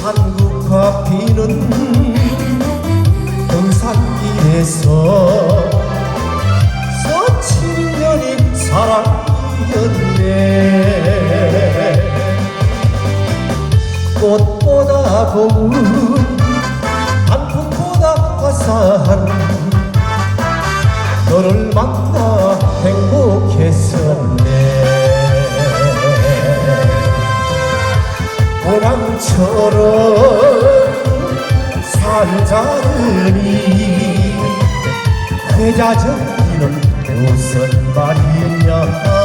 산국화 피는 등산길에서 고운 단풍보다 화사한 너를 만나 행복했었네. 보람처럼 살자르니 회자정리는 무슨 말이냐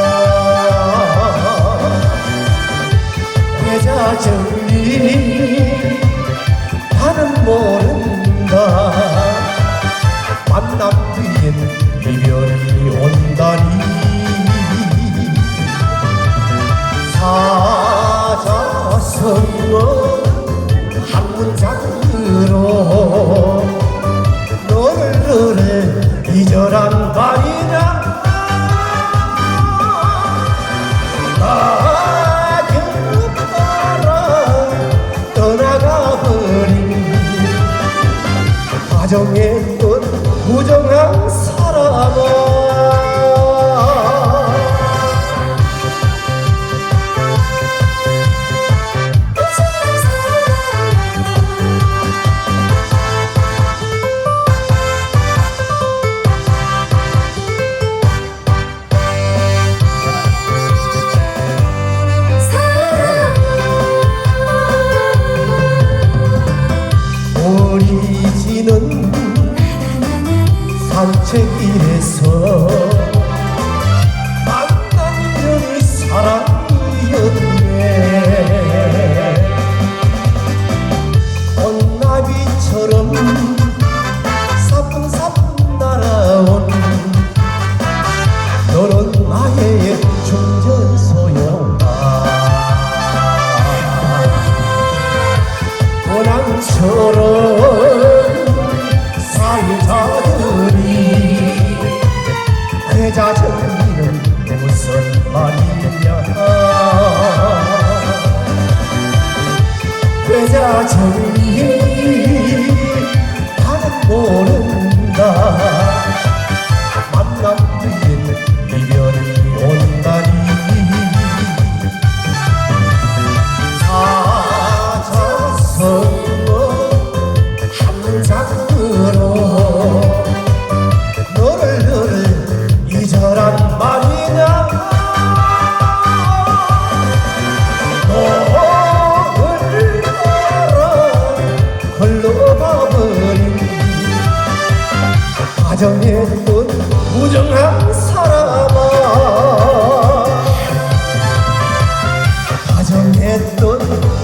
가정의 꽃 무정한 사람아. 오리지는 산책길에서 만난 년이 사랑이었네. 꽃나비처럼 사뿐사뿐 날아온 너는 나의 충전소용아 원앙처럼 살자들 회 평일 뿐 무정한 사람아. 다정했던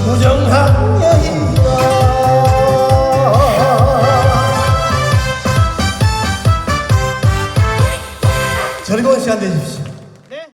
무정한 여인아. 즐거운 시간 되십시오.